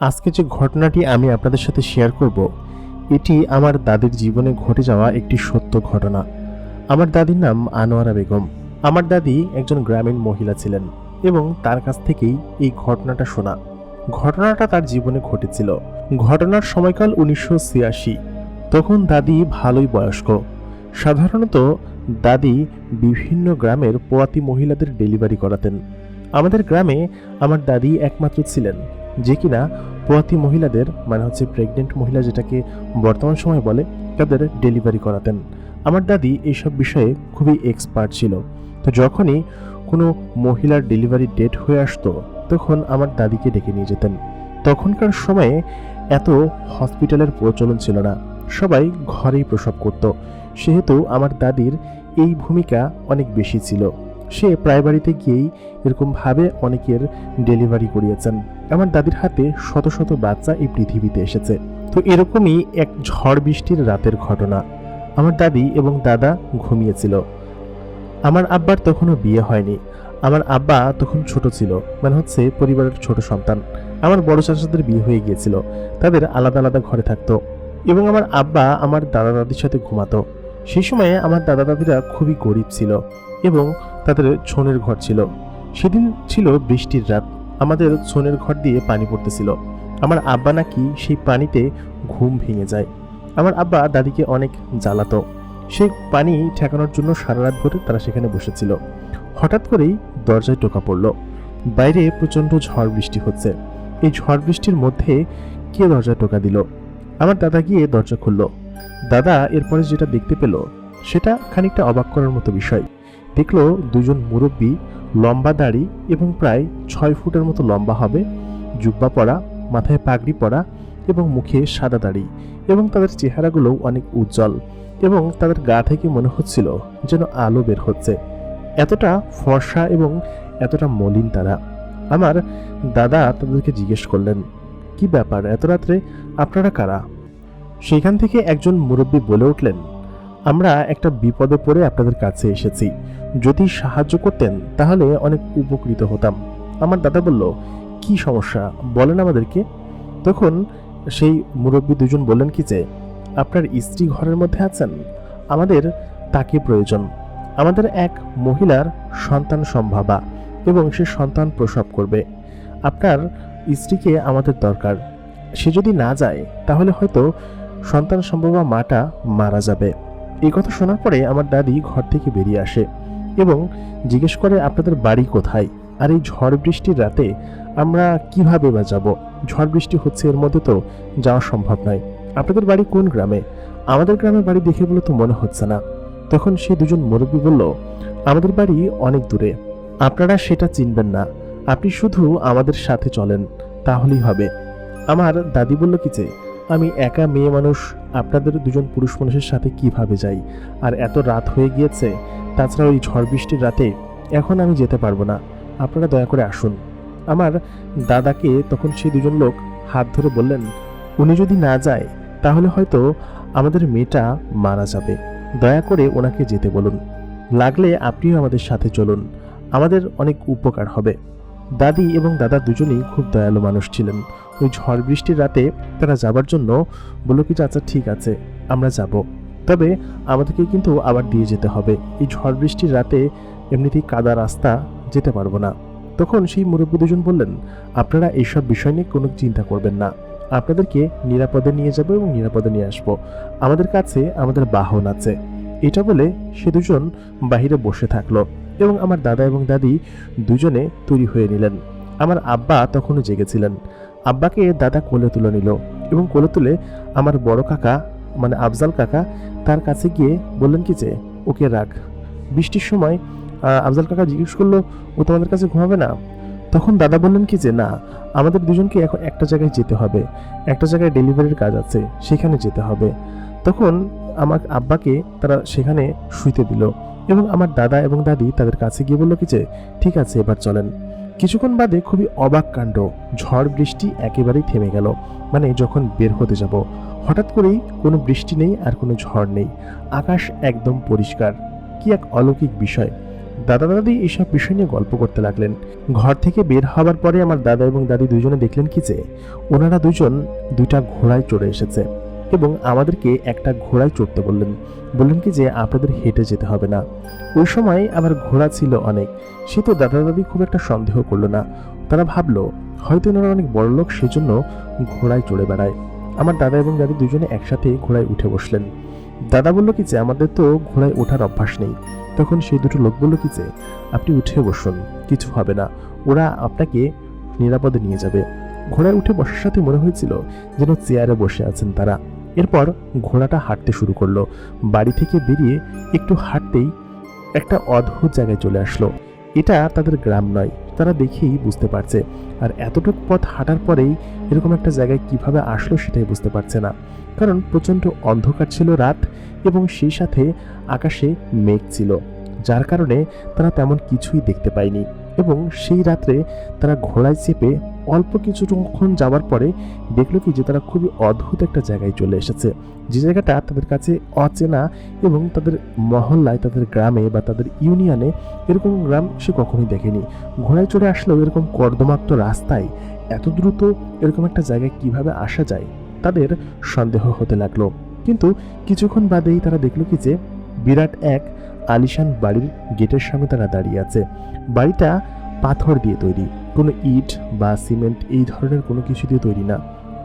আজকে যে ঘটনাটি আমি আপনাদের সাথে শেয়ার করব, এটি আমার দাদির জীবনে ঘটে যাওয়া একটি সত্য ঘটনা। আমার দাদির নাম আনোয়ারা বেগম। আমার দাদি একজন গ্রামীণ মহিলা ছিলেন এবং তার কাছ থেকেই এই ঘটনাটা শোনা। ঘটনাটা তার জীবনে ঘটেছিল। ঘটনার সময়কাল উনিশশো ছিয়াশি। তখন দাদি ভালোই বয়স্ক। সাধারণত দাদি বিভিন্ন গ্রামের পোয়াতি মহিলাদের ডেলিভারি করাতেন। আমাদের গ্রামে আমার দাদি একমাত্র ছিলেন। যে কিনা পোয়াতি মহিলাদের মানে হচ্ছে প্রেগনেন্ট মহিলা যেটাকে বর্তমান সময় বলে, তাদের ডেলিভারি করাতেন। আমার দাদি এইসব বিষয়ে খুবই এক্সপার্ট ছিল। তো যখনই কোনো মহিলার ডেলিভারি ডেট হয়ে আসতো, তখন আমার দাদিকে ডেকে নিয়ে যেতেন। তখনকার সময়ে এত হসপিটালের প্রচলন ছিল না। সবাই ঘরেই প্রসব করত। সেহেতু আমার দাদির এই ভূমিকা অনেক বেশি ছিল। সে প্রায় বাড়িতে গিয়েই এরকমভাবে অনেকের ডেলিভারি করিয়েছেন। আমার দাদির হাতে শত শত বাচ্চা এই পৃথিবীতে এসেছে। তো এরকমই এক ঝড় বৃষ্টির রাতের ঘটনা। আমার দাদি এবং দাদা ঘুমিয়েছিল। আমার আব্বার তখনও বিয়ে হয়নি। আমার আব্বা তখন ছোট ছিল মানে হচ্ছে পরিবারের ছোট সন্তান। আমার বড় চাচাদের বিয়ে হয়ে গিয়েছিল, তাদের আলাদা আলাদা ঘরে থাকতো। এবং আমার আব্বা আমার দাদা দাদির সাথে ঘুমাতো। সেই সময়ে আমার দাদা দাদিরা খুবই গরিব ছিল এবং তাদের ছনের ঘর ছিল। সেদিন ছিল বৃষ্টির রাত। আমাদের ছনের ঘর দিয়ে পানি পড়তেছিল। আমার আব্বা নাকি সেই পানিতে ঘুম ভেঙে যায়। আমার আব্বা দাদিকে অনেক জ্বালাতো। সেই পানি ঠেকানোর জন্য সারা রাত ধরে তারা সেখানে বসেছিল। হঠাৎ করেই দরজায় টোকা পড়ল। বাইরে প্রচণ্ড ঝড় বৃষ্টি হচ্ছে। এই ঝড় বৃষ্টির মধ্যে কে দরজায় টোকা দিল? আমার দাদা গিয়ে দরজা খুলল। দাদা এরপরে যেটা দেখতে পেল, সেটা খানিকটা অবাক করার মতো বিষয়। দেখল দুজন মুরব্বী লম্বা দাড়ি এবং প্রায় ছয় ফুটের মতো লম্বা হবে, জুব্বা পরা, মাথায় পাগড়ি পরা এবং মুখে সাদা দাড়ি এবং তাদের চেহারাগুলো অনেক উজ্জ্বল এবং তাদের গা থেকে মনে হচ্ছিল যেন আলো বের হচ্ছে। এতটা ফর্সা এবং এতটা মলিন তারা। আমার দাদা তাদেরকে জিজ্ঞেস করলেন, কি ব্যাপার, এত রাত্রে আপনারা কারা? সেখান থেকে একজন মুরব্বী বলে উঠলেন, আমরা একটা বিপদে পড়ে আপনাদের কাছে এসেছি। যদি সাহায্য করতেন, তাহলে অনেক উপকৃত হতাম। আমার দাদা বলল, কি সমস্যা? বলেন আমাদেরকে। তখন সেই মুরব্বী দুজন বললেন কি যে, আপনার স্ত্রী ঘরের মধ্যে আছেন? আমাদের তাকে প্রয়োজন। আমাদের এক মহিলার সন্তান সম্ভাবা এবং সে সন্তান প্রসব করবে। আপনার স্ত্রীকে আমাদের দরকার। সে যদি না যায়, তাহলে হয়তো সন্তান সম্ভবা মাটা মারা যাবে। এই কথা শোনার পরে আমার দাদি ঘর থেকে বেরিয়ে আসে। এবং জিজ্ঞেস করে, আপনাদের বাড়ি কোথায়? আর এই ঝড় বৃষ্টির রাতে আমরা কীভাবে বা যাব ঝড় বৃষ্টি হচ্ছে এর মধ্যে তো যাওয়া সম্ভব নয়। আপনাদের বাড়ি কোন গ্রামে? আমাদের গ্রামের বাড়ি দেখে বলে তো মনে হচ্ছে না। তখন সে দুজন মুরব্বী বলল, আমাদের বাড়ি অনেক দূরে। আপনারা সেটা চিনবেন না। আপনি শুধু আমাদের সাথে চলেন, তাহলেই হবে। আমার দাদি বলল, কি যে, আমি একা মেয়ে মানুষ, আপনাদের দুজন পুরুষ মানুষের সাথে কীভাবে যাই? আর এত রাত হয়ে গিয়েছে তাছাড়া ওই ঝড় বৃষ্টির রাতে এখন আমি যেতে পারব না। আপনারা দয়া করে আসুন। আমার দাদাকে তখন সেই দুজন লোক হাত ধরে বললেন, উনি যদি না যায়, তাহলে হয়তো আমাদের মেয়েটা মারা যাবে। দয়া করে ওনাকে যেতে বলুন। লাগলে আপনিও আমাদের সাথে চলুন। আমাদের অনেক উপকার হবে। দাদি এবং দাদা দুজনেই খুব দয়ালু মানুষ ছিলেন। ওই ঝড় বৃষ্টির রাতে তারা যাবার জন্য বলল কি আচ্ছা ঠিক আছে, আমরা যাব। তবে আমাদেরকে কিন্তু আবার দিয়ে যেতে হবে। এই ঝড় বৃষ্টির রাতে এমনিতেই কাদা রাস্তা যেতে পারব না। তখন সেই মুরব্বী দুজন বললেন, আপনারা এইসব বিষয় নিয়ে কোনো চিন্তা করবেন না। আপনাদেরকে নিরাপদে নিয়ে যাব এবং নিরাপদে নিয়ে আসব। আমাদের কাছে আমাদের বাহন আছে। এটা বলে সে দুজন বাহিরে বসে থাকল এবং আমার দাদা এবং দাদি দুজনে তৈরি হয়ে নিলেন। আমার আব্বা তখনও জেগেছিলেন। আব্বাকে দাদা কোলে তুলে নিল এবং কোলে তুলে আমার বড় কাকা মানে আফজাল কাকা, তার কাছে গিয়ে বললেন কি যে, ওকে রাখ। বৃষ্টির সময় আফজাল কাকা জিজ্ঞেস করল, ও তোমাদের কাছে ঘুমাবে না? তখন দাদা বললেন কি যে, না, আমাদের দুজনকে এখন একটা জায়গায় যেতে হবে। একটা জায়গায় ডেলিভারির কাজ আছে, সেখানে যেতে হবে। তখন আমার আব্বাকে তারা সেখানে শুইতে দিল এবং আমার দাদা এবং দাদি তাদের কাছে গিয়ে বলল কি যে, ঠিক আছে, এবার চলেন। কিছুক্ষণ বাদে খুবই অবাক কাণ্ড। ঝড় বৃষ্টি একেবারেই থেমে গেল। মানে যখন বের হতে যাব। হঠাৎ করেই কোনো বৃষ্টি নেই আর কোনো ঝড় নেই। আকাশ একদম পরিষ্কার। কি এক অলৌকিক বিষয়। দাদা দাদি এইসব বিষয় নিয়ে গল্প করতে লাগলেন। ঘর থেকে বের হওয়ার পরে আমার দাদা এবং দাদি দুজনে দেখলেন কি যে, ওনারা দুজন দুইটা ঘোড়ায় চড়ে এসেছে। এবং আমাদেরকে একটা ঘোড়ায় চড়তে বললেন। বললেন কি যে, আপনাদের হেঁটে যেতে হবে না। ওই সময় আবার ঘোড়া ছিল অনেক। সে তো দাদা দাদি খুব একটা সন্দেহ করল না। তারা ভাবলো, হয়তো ওনারা অনেক বড় লোক, সেজন্য ঘোড়ায় চড়ে বেড়ায়। আমার দাদা এবং দাদি দুজনে একসাথে ঘোড়ায় উঠে বসলেন। দাদা বলল কি যে, আমাদের তো ঘোড়ায় ওঠার অভ্যাস নেই। তখন সেই দুটো লোক বলল কি যে, আপনি উঠে বসুন, কিছু হবে না। ওরা আপনাকে নিরাপদে নিয়ে যাবে। ঘোড়ায় উঠে বসার সাথে মনে হয়েছিল যেন চেয়ারে বসে আছেন তারা। এরপর ঘোড়াটা হাঁটতে শুরু করল। বাড়ি থেকে বেরিয়ে একটু হাঁটতেই একটা অদ্ভুত জায়গায় চলে আসলো। এটা তাদের গ্রাম নয়, তারা দেখেই বুঝতে পারছে। আর এতটুকু পথ হাঁটার পরেই এরকম একটা জায়গায় কীভাবে আসলো সেটাই বুঝতে পারছে না। কারণ প্রচণ্ড অন্ধকার ছিল রাত এবং সেই সাথে আকাশে মেঘ ছিল, যার কারণে তারা তেমন কিছুই দেখতে পায়নি। এবং সেই রাত্রে তারা ঘোড়ায় চেপে অল্প কিছুক্ষণ যাওয়ার পরে দেখল কি যে তারা খুবই অদ্ভুত একটা জায়গায় চলে এসেছে। যে জায়গাটা তাদের কাছে অচেনা এবং তাদের মহল্লায়, তাদের গ্রামে বা তাদের ইউনিয়নে এরকম গ্রাম সে কখনোই দেখেনি। ঘোড়ায় চড়ে আসলেও এরকম কর্দমাক্ত রাস্তায় এত দ্রুত এরকম একটা জায়গায় কীভাবে আসা যায় তাদের সন্দেহ হতে লাগল। কিন্তু কিছুক্ষণ বাদেই তারা দেখল কি যে বিরাট এক আলিশান বাড়ির গেটের সামনে তারা দাঁড়িয়ে আছে। বাড়িটা পাথর দিয়ে তৈরি। কোনো ইট বা সিমেন্ট এই ধরনের কোনো কিছু দিয়ে তৈরি না।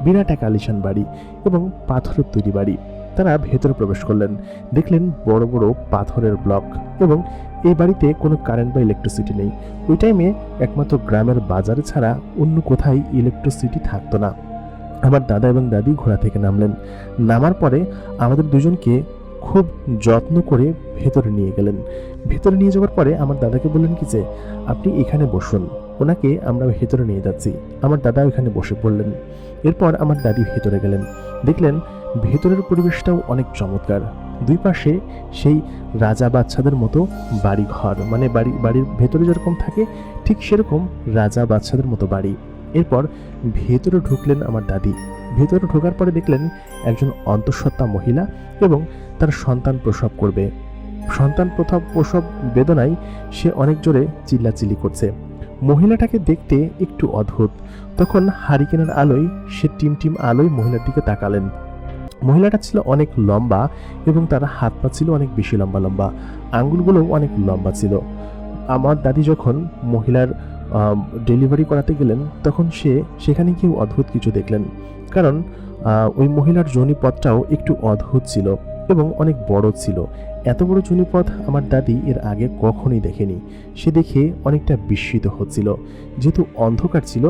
বিরাট এক আলিশান বাড়ি এবং পাথরের তৈরি বাড়ি। তারা ভেতরে প্রবেশ করলেন। দেখলেন বড় বড় পাথরের ব্লক এবং এই বাড়িতে কোনো কারেন্ট বা ইলেকট্রিসিটি নেই। ওই টাইমে একমাত্র গ্রামের বাজার ছাড়া অন্য কোথায় ইলেকট্রিসিটি থাকতো না। আমার দাদা এবং দাদি ঘোড়া থেকে নামলেন। নামার পরে আমাদের দুজনকে খুব যত্ন করে ভেতরে নিয়ে গেলেন। ভেতরে নিয়ে যাওয়ার পরে আমার দাদাকে বললেন কি যে, আপনি এখানে বসুন। ওনাকে আমরা ভেতরে নিয়ে যাচ্ছি। আমার দাদা ওখানে বসে পড়লেন। এরপর আমার দাদি ভেতরে গেলেন। দেখলেন ভেতরের পরিবেশটাও অনেক চমৎকার। দুই পাশে সেই রাজা বাচ্চাদের মতো বাড়ি ঘর মানে বাড়ি, বাড়ির ভেতরে যেরকম থাকে, ঠিক সেরকম রাজা বাচ্চাদের মতো বাড়ি। এরপর ভেতরে ঢুকলেন আমার দাদি। ভেতরে ঢোকার পরে দেখলেন একজন অন্তঃসত্ত্বা মহিলা এবং তার সন্তান প্রসব করবে। সন্তান প্রথম প্রসব বেদনায় সে অনেক জোরে চিল্লাচিল্লি করছে। মহিলাটাকে দেখতে একটু অদ্ভুত। তখন হারিকেনের আলোয় সে টিম টিম আলোয় মহিলার দিকে তাকালেন। মহিলাটা ছিল অনেক লম্বা এবং তার হাত পা ছিল অনেক বেশি লম্বা লম্বা। আঙ্গুলগুলোও অনেক লম্বা ছিল। আমার দাদি যখন মহিলার ডেলিভারি করাতে গেলেন, তখন সে সেখানে গিয়ে অদ্ভুত কিছু দেখলেন। কারণ ওই মহিলার জনিপথটাও একটু অদ্ভুত ছিল এবং অনেক বড় ছিল। এত বড় জনিপথ আমার দাদি এর আগে কখনোই দেখেনি। সে দেখে অনেকটা বিস্মিত হচ্ছিল। যেহেতু অন্ধকার ছিল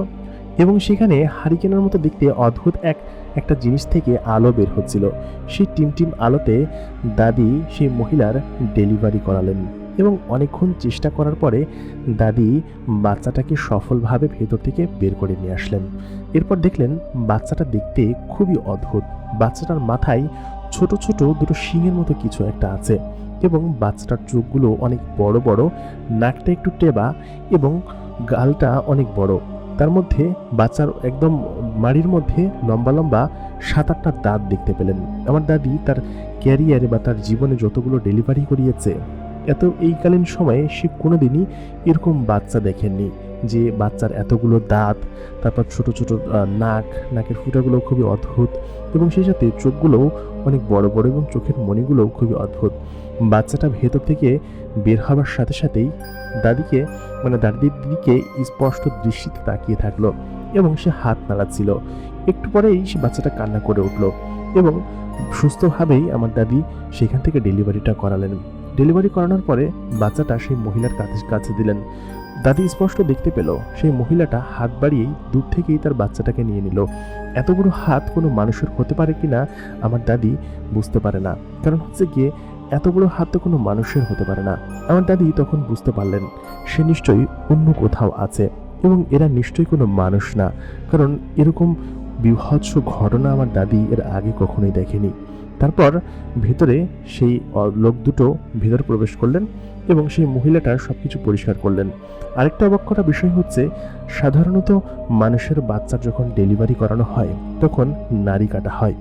এবং সেখানে হারিকেনের মতো দেখতে অদ্ভুত এক, একটা জিনিস থেকে আলো বের হচ্ছিল। সেই টিম টিম আলোতে দাদি সেই মহিলার ডেলিভারি করালেন। এবং অনেকক্ষণ চেষ্টা করার পরে দাদি বাচ্চাটাকে সফলভাবে ভেতর থেকে বের করে নিয়ে আসলেন। এরপর দেখলেন বাচ্চাটা দেখতে খুবই অদ্ভুত। বাচ্চাটার মাথায় ছোট ছোট দুটো শিঙের মতো কিছু একটা আছে এবং বাচ্চাটার চোখগুলো অনেক বড় বড়, নাকটা একটু টেবা এবং গালটা অনেক বড়। তার মধ্যে বাচ্চার একদম মাড়ির মধ্যে লম্বা লম্বা সাত আটটা দাঁত দেখতে পেলেন। আমার দাদি তার ক্যারিয়ারে বা তার জীবনে যতগুলো ডেলিভারি করিয়েছে এত এইকালীন সময়ে সে কোনোদিনই এরকম বাচ্চা দেখেননি যে বাচ্চার এতগুলো দাঁত, তারপর ছোট ছোট নাক, নাকের ফুটাগুলো খুবই অদ্ভুত এবং সেই সাথে চোখগুলোও অনেক বড় বড় এবং চোখের মণিগুলোও খুবই অদ্ভুত। বাচ্চাটা ভেতর থেকে বের হবার সাথে সাথেই দাদিকে মানে দাদির দিকে স্পষ্ট দৃষ্টিতে তাকিয়ে থাকল এবং সে হাত নাড়াচ্ছিল। একটু পরেই সে বাচ্চাটা কান্না করে উঠল এবং সুস্থভাবেই আমার দাদি সেখান থেকে ডেলিভারিটা করালেন। ডেলিভারি করানোর পরে বাচ্চাটা সেই মহিলার কাছে কাছে দিলেন। দাদি স্পষ্ট দেখতে পেল, সেই মহিলাটা হাত বাড়িয়েই দূর থেকেই তার বাচ্চাটাকে নিয়ে নিল। এত বড় হাত কোনো মানুষের হতে পারে কি না আমার দাদি বুঝতে পারে না। কারণ হচ্ছে গিয়ে, এত বড় হাত তো কোনো মানুষের হতে পারে না। আমার দাদি তখন বুঝতে পারলেন, সে নিশ্চয়ই অন্য কোথাও আছে এবং এরা নিশ্চয়ই কোনো মানুষ না। কারণ এরকম বিভৎস ঘটনা আমার দাদি এর আগে কখনোই দেখেনি। তারপর ভেতরে সেই লোক দুটো ভেতরে প্রবেশ করলেন এবং সেই মহিলাটার সব কিছু পরিষ্কার করলেন। আরেকটা অবাক করা বিষয় হচ্ছে, সাধারণত মানুষের বাচ্চার যখন ডেলিভারি করানো হয়, তখন নারী কাটা হয়।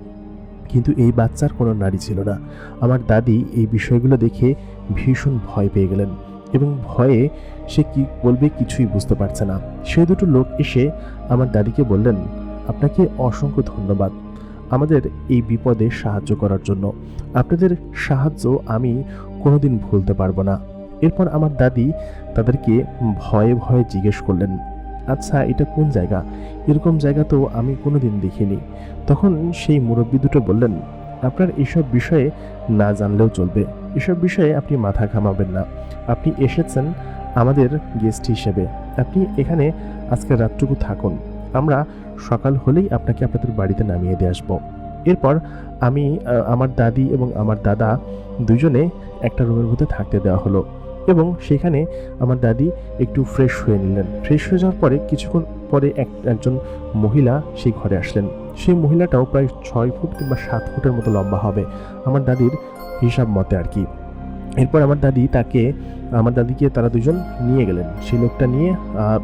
কিন্তু এই বাচ্চার কোনো নারী ছিল না। আমার দাদি এই বিষয়গুলো দেখে ভীষণ ভয় পেয়ে গেলেন এবং ভয়ে সে কি বলবে কিছুই বুঝতে পারছে না। সে দুটো লোক এসে আমার দাদিকে বললেন, আপনাকে অসংখ্য ধন্যবাদ। আমাদের এই বিপদে সাহায্য করার জন্য। আপনাদের সাহায্য আমি কোনোদিন ভুলতে পারব না। এরপর আমার দাদি তাদেরকে ভয়ে ভয়ে জিজ্ঞেস করলেন আচ্ছা এটা কোন জায়গা? এরকম জায়গা তো আমি কোনোদিন দেখিনি। তখন সেই মুরব্বী দুটো বললেন, আপনার এসব বিষয়ে না জানলেও চলবে। এসব বিষয়ে আপনি মাথা ঘামাবেন না। আপনি এসেছেন আমাদের গেস্ট হিসেবে। আপনি এখানে আজকে রাতটুকু থাকুন। আমরা সকাল হলেই আপনাকে আপনাদের বাড়িতে নামিয়ে দিয়ে আসব। এরপর আমি আমার দাদি এবং আমার দাদা দুজনে একটা রুমের মধ্যে থাকতে দেওয়া হলো এবং সেখানে আমার দাদি একটু ফ্রেশ হয়ে নিলেন। ফ্রেশ হয়ে যাওয়ার পরে কিছুক্ষণ পরে এক, একজন মহিলা সেই ঘরে আসলেন। সেই মহিলাটাও প্রায় ছয় ফুট কিংবা সাত ফুটের মতো লম্বা হবে, আমার দাদির হিসাব মতে আর কি। এরপর আমার দাদি তাকে, আমার দাদিকে তারা দুজন নিয়ে গেলেন। সেই লোকটা নিয়ে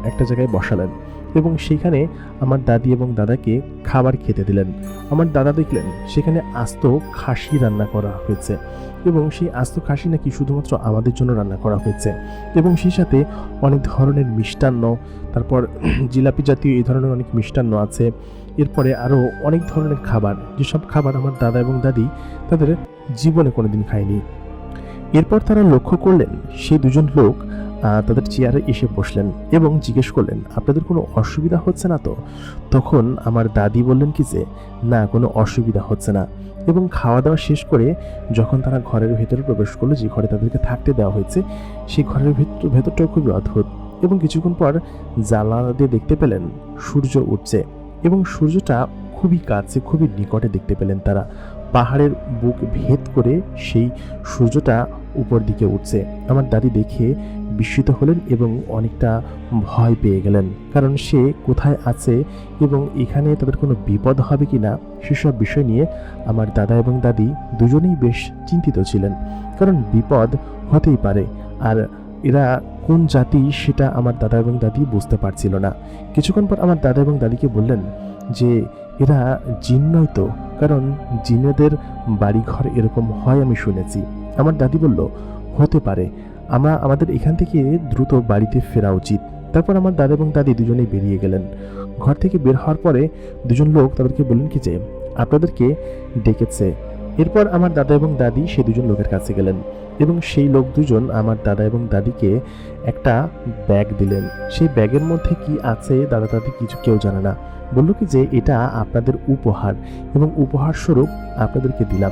একটা জায়গায় বসালেন। এবং সেখানে আমার দাদি এবং দাদাকে খাবার খেতে দিলেন। আমার দাদা দেখলেন, সেখানে আস্ত খাসি রান্না করা হয়েছে এবং সেই আস্ত খাসি নাকি শুধুমাত্র আমাদের জন্য রান্না করা হয়েছে এবং সেই সাথে অনেক ধরনের মিষ্টান্ন, তারপর জিলাপি জাতীয় এই ধরনের অনেক মিষ্টান্ন আছে। এরপরে আরও অনেক ধরনের খাবার, যেসব খাবার আমার দাদা এবং দাদি তাদের জীবনে কোনোদিন খায়নি। এরপর তারা লক্ষ্য করলেন সেই দুজন লোক তাদের চেয়ারে এসে বসলেন এবং জিজ্ঞেস করলেন, আপনাদের কোনো অসুবিধা হচ্ছে না তো? তখন আমার দাদি বললেন কি যে, না, কোনো অসুবিধা হচ্ছে না। এবং খাওয়া দাওয়া শেষ করে যখন তারা ঘরের ভেতরে প্রবেশ করল, যে ঘরে তাদেরকে থাকতে দেওয়া হয়েছে, সেই ঘরের ভেতর, ভেতরটাও খুবই অদ্ভুত এবং কিছুক্ষণ পর জানালা দিয়ে দেখতে পেলেন, সূর্য উঠছে এবং সূর্যটা খুবই কাছে, খুবই নিকটে দেখতে পেলেন তারা। পাহাড়ের বুক ভেদ করে সেই সূর্যটা উপর দিকে উঠছে। আমার দাদি দেখে বিস্মিত হলেন এবং অনেকটা ভয় পেয়ে গেলেন। কারণ সে কোথায় আছে এবং এখানে তাদের কোনো বিপদ হবে কি না সেসব বিষয় নিয়ে আমার দাদা এবং দাদি দুজনেই বেশ চিন্তিত ছিলেন। কারণ বিপদ হতেই পারে, আর এরা কোন জাতি সেটা আমার দাদা এবং দাদি বুঝতে পারছিল না। কিছুক্ষণ পর আমার দাদা এবং দাদিকে বললেন যে, এরা জিন নয় তো? কারণ জিনেদের বাড়িঘর এরকম হয় আমি শুনেছি। আমার দাদি বলল, হতে পারে। আমরা আমাদের এখান থেকে দ্রুত বাড়িতে ফেরা উচিত। তারপর আমার দাদা এবং দাদি দুজনেই বেরিয়ে গেলেন। ঘর থেকে বের হওয়ার পরে দুজন লোক তাদেরকে বললেন কি যে, আপনাদেরকে ডেকেছে। এরপর আমার দাদা এবং দাদি সেই দুজন লোকের কাছে গেলেন এবং সেই লোক দুজন আমার দাদা এবং দাদিকে একটা ব্যাগ দিলেন। সেই ব্যাগের মধ্যে কি আছে দাদা দাদি কিছু কেউ জানে না। বলল কি যে, এটা আপনাদের উপহার এবং উপহার স্বরূপ আপনাদেরকে দিলাম।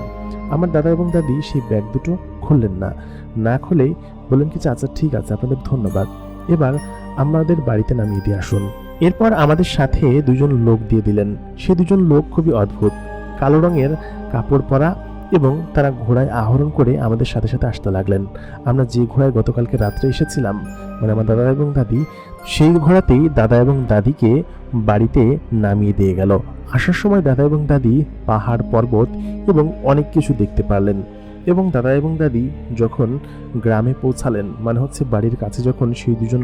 আমার দাদা এবং দাদি সেই ব্যাগ দুটো খুললেন না। না খুলেই বললেন কি যে আচ্ছা ঠিক আছে, আপনাদের ধন্যবাদ। এবার আমাদের বাড়িতে নামিয়ে দিয়ে আসুন। এরপর আমাদের সাথে দুজন লোক দিয়ে দিলেন। সে দুজন লোক খুবই অদ্ভুত। কালো রঙের কাপড় পরা এবং তারা ঘোড়ায় আহরণ করে আমাদের সাথে সাথে আসতে লাগলেন। আমরা যে ঘোড়ায় গতকালকে রাত্রে এসেছিলাম মানে আমার দাদা এবং দাদি, সেই ঘোড়াতেই দাদা এবং দাদিকে বাড়িতে নামিয়ে দিয়ে গেল। আসার সময় দাদা এবং দাদি পাহাড় পর্বত এবং অনেক কিছু দেখতে পারলেন। এবং দাদা এবং দাদি যখন গ্রামে পৌঁছালেন মানে হচ্ছে বাড়ির কাছে যখন সেই দুজন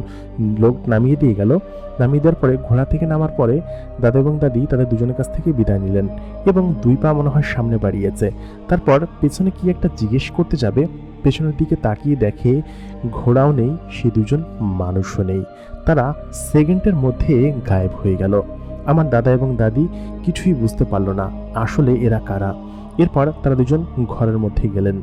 লোক নামিয়ে দিয়ে গেল, নামিয়ে দেওয়ার পরে ঘোড়া থেকে নামার পরে দাদা এবং দাদি তাদের দুজনের কাছ থেকে বিদায় নিলেন এবং দুই পা মনে হয় সামনে বাড়িয়েছে। তারপর পেছনে কি একটা জিজ্ঞেস করতে যাবে, পেছনের দিকে তাকিয়ে দেখে ঘোড়াও নেই, সে দুজন মানুষও নেই। তারা সেকেন্ডের মধ্যে গায়েব হয়ে গেল। আমার দাদা এবং দাদি কিছুই বুঝতে পারল না, আসলে এরা কারা? এরপর তারা দুজন ঘরের মধ্যে গেলেন।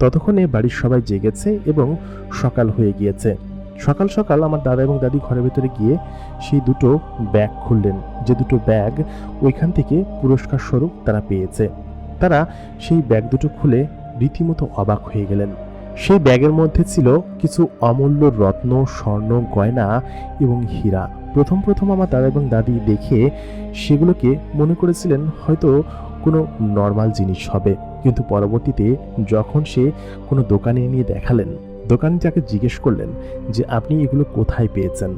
ততক্ষণে বাড়ির সবাই জেগেছে এবং সকাল হয়ে গিয়েছে। সকাল সকাল আমার দাদা এবং দাদি ঘরের ভেতরে গিয়ে সেই দুটো ব্যাগ খুললেন। যে দুটো ব্যাগ ওইখান থেকে পুরস্কার স্বরূপ তারা পেয়েছে। তারা সেই ব্যাগ দুটো খুলে রীতিমতো অবাক হয়ে গেলেন। সেই ব্যাগের মধ্যে ছিল কিছু অমূল্য রত্ন, স্বর্ণ, গয়না এবং হীরা। প্রথম প্রথম আমার দাদা এবং দাদি দেখে সেগুলোকে মনে করেছিলেন হয়তো কোনো নর্মাল জিনিস হবে। কিন্তু পরবর্তীতে যখন সে কোনো দোকানে নিয়ে দেখালেন, দোকানি তাকে জিজ্ঞেস করলেন যে, আপনি এগুলো কোথায় পেয়েছেন?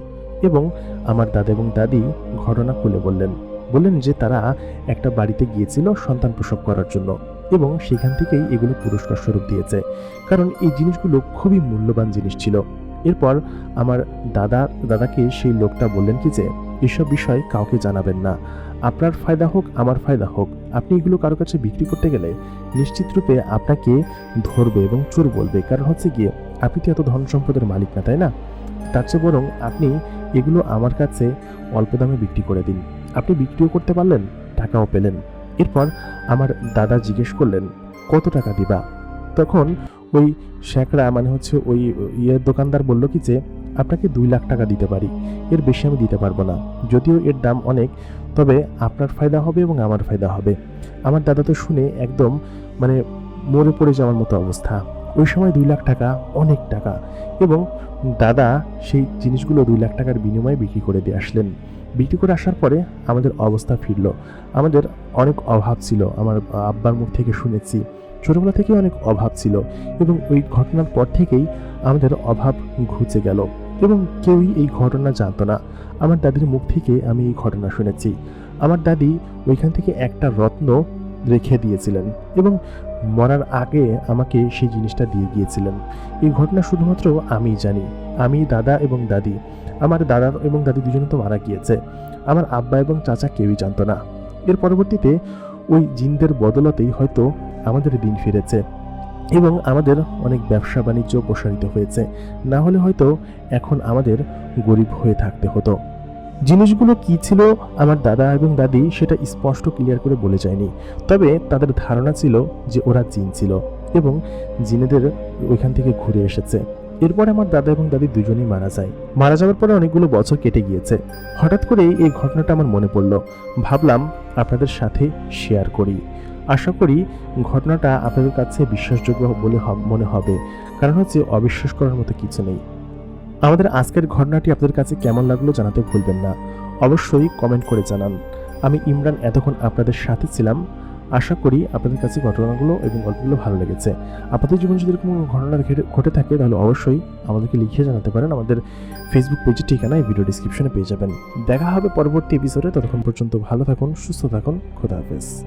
এবং আমার দাদা এবং দাদি ঘটনা খুলে বললেন। বললেন যে, তারা একটা বাড়িতে গিয়েছিল সন্তান প্রসব করার জন্য এবং সেখান থেকেই এগুলো পুরস্কার স্বরূপ দিয়েছে। কারণ এই জিনিসগুলো খুবই মূল্যবান জিনিস ছিল। এরপর আমার দাদা, দাদাকে সেই লোকটা বললেন কি যে, এসব বিষয় কাউকে জানাবেন না। আপনার ফায়দা হোক, আমার ফায়দা হোক, আপনি এগুলো কারও কাছে বিক্রি করতে গেলে নিশ্চিত রূপে আপনাকে ধরবে এবং চোর বলবে। কারণ হচ্ছে গিয়ে, আপনি তো এত ধন সম্পদের মালিক না, তাই না? তার চেয়ে বরং আপনি এগুলো আমার কাছে অল্প দামে বিক্রি করে দিন। আপনি বিক্রিও করতে পারলেন, টাকাও পেলেন। এরপর আমার দাদা জিজ্ঞেস করলেন, কত টাকা দিবা? তখন ওই শ্যাকরা মানে হচ্ছে ওই ইয়ের দোকানদার বলল কি যে, আপনাকে দুই লাখ টাকা দিতে পারি, এর বেশি আমি দিতে পারব না। যদিও এর দাম অনেক তবে আপনার ফায়দা হবে এবং আমার ফায়দা হবে। আমার দাদা তো শুনে একদম মানে মরে পড়ে যাওয়ার মতো অবস্থা। ওই সময় দুই লাখ টাকা, অনেক টাকা এবং দাদা সেই জিনিসগুলো দুই লাখ টাকার বিনিময়ে বিক্রি করে দিয়ে আসলেন। বিক্রি করে আসার পরে আমাদের অবস্থা ফিরল। আমাদের অনেক অভাব ছিল, আমার আব্বার মুখ থেকে শুনেছি। ছোটোবেলা থেকে অনেক অভাব ছিল এবং ওই ঘটনার পর থেকেই আমাদের অভাব ঘুচে গেল। এবং কেউই এই ঘটনা জানতো না। আমার দাদির মুখ থেকে আমি এই ঘটনা শুনেছি। আমার দাদি ওইখান থেকে একটা রত্ন রেখে দিয়েছিলেন এবং মরার আগে আমাকে সেই জিনিসটা দিয়ে গিয়েছিলেন। এই ঘটনা শুধুমাত্র আমিই জানি। আমি দাদা এবং দাদি। আমার দাদা এবং দাদি দুজনে তো মারা গিয়েছে। আমার আব্বা এবং চাচা কেউই জানতো না। এর পরবর্তীতে ওই জিনদের বদলতেই হয়তো আমাদের দিন ফিরেছে। এবং আমাদের অনেক ব্যবসা বাণিজ্য প্রসারিত হয়েছে। না হলে হয়তো এখন আমাদের গরিব হয়ে থাকতে হতো। জিনিসগুলো কি ছিল আমার দাদা এবং দাদি সেটা স্পষ্ট ক্লিয়ার করে বলে যায়নি। তবে তাদের ধারণা ছিল যে ওরা জিন ছিল এবং জিনেদের ওইখান থেকে ঘুরে এসেছে। এরপরে আমার দাদা এবং দাদি দুজনেই মারা যায়। মারা যাওয়ার পরে অনেকগুলো বছর কেটে গিয়েছে। হঠাৎ করেই এই ঘটনাটা আমার মনে পড়ল। ভাবলাম আপনাদের সাথে শেয়ার করি। আশা করি ঘটনাটা আপনাদের কাছে বিশ্বাসযোগ্য বলে মনে হবে। কারণ হচ্ছে অবিশ্বাস করার মতো কিছু নেই। আমাদের আজকের ঘটনাটি আপনাদের কাছে কেমন লাগল জানাতে ভুলবেন না। অবশ্যই কমেন্ট করে জানান। আমি ইমরান এতক্ষণ আপনাদের সাথে ছিলাম। আশা করি আপনাদের কাছে ঘটনাগুলো এবং গল্পগুলো ভালো লেগেছে। আপনাদের জীবনে যদি কোনো ঘটনা ঘটে- থাকে, তাহলে অবশ্যই আমাদেরকে লিখে জানাতে পারেন। আমাদের ফেসবুক পেজের ঠিকানা এই ভিডিও ডিসক্রিপশনে পেয়ে যাবেন। দেখা হবে পরবর্তী এপিসোডে ততক্ষণ পর্যন্ত ভালো থাকুন, সুস্থ থাকুন। খোদা হাফেজ।